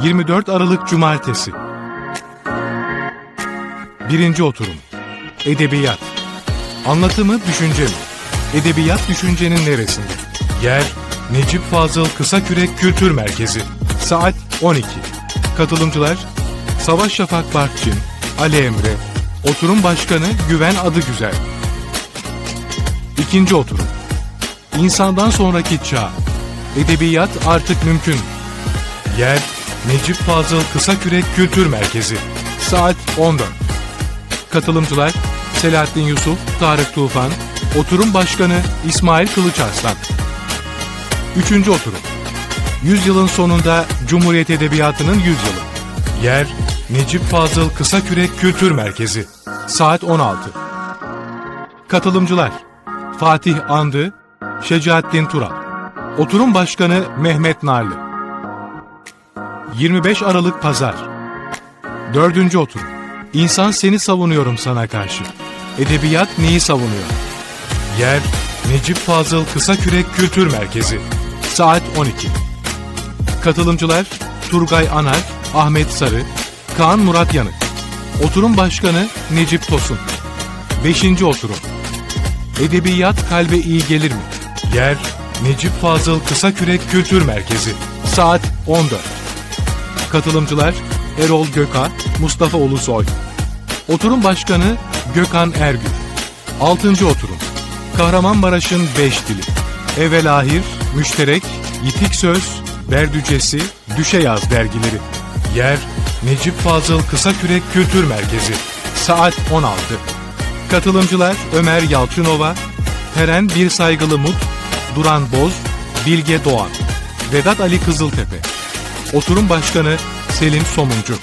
24 Aralık Cumartesi. 1. Oturum. Edebiyat. Anlatımı düşünce mi? Edebiyat düşüncenin neresinde? Yer Necip Fazıl Kısakürek Kültür Merkezi. Saat 12 Katılımcılar Savaş Şafak Barkçın Ali Emre Oturum Başkanı Güven Adıgüzel. İkinci Oturum. İnsandan sonraki çağ. Edebiyat artık mümkün Yer Necip Fazıl Kısakürek Kültür Merkezi. Saat 14 Katılımcılar Selahattin Yusuf, Tarık Tufan Oturum Başkanı İsmail Kılıçarslan Üçüncü Oturum. Yüzyılın sonunda Cumhuriyet Edebiyatı'nın yüzyılı. Yer Necip Fazıl Kısakürek Kültür Merkezi. Saat 16 Katılımcılar Fatih Andı Şecaettin Tural. Oturum Başkanı Mehmet Narlı 25 Aralık Pazar Dördüncü oturum. İnsan seni savunuyorum sana karşı. Edebiyat neyi savunuyor? Yer Necip Fazıl Kısakürek Kültür Merkezi. Saat 12. Katılımcılar Turgay Anar, Ahmet Sarı, Kaan Murat Yanık. Oturum Başkanı Necip Tosun. Beşinci oturum. Edebiyat kalbe iyi gelir mi? Yer Necip Fazıl Kısakürek Kültür Merkezi. Saat 14. Katılımcılar Erol Göka, Mustafa Ulusoy. Oturum Başkanı Gökhan Ergür. 6. Oturum Kahramanmaraş'ın 5 dili. Evelahir, Müşterek, Yitik Söz, Berdücesi, Düşeyaz dergileri. Yer Necip Fazıl Kısakürek Kültür Merkezi. Saat 16. Katılımcılar Ömer Yalçınova, Peren Bir Saygılı Mut, Duran Boz, Bilge Doğan, Vedat Ali Kızıltepe. Oturum Başkanı Selim Somuncu.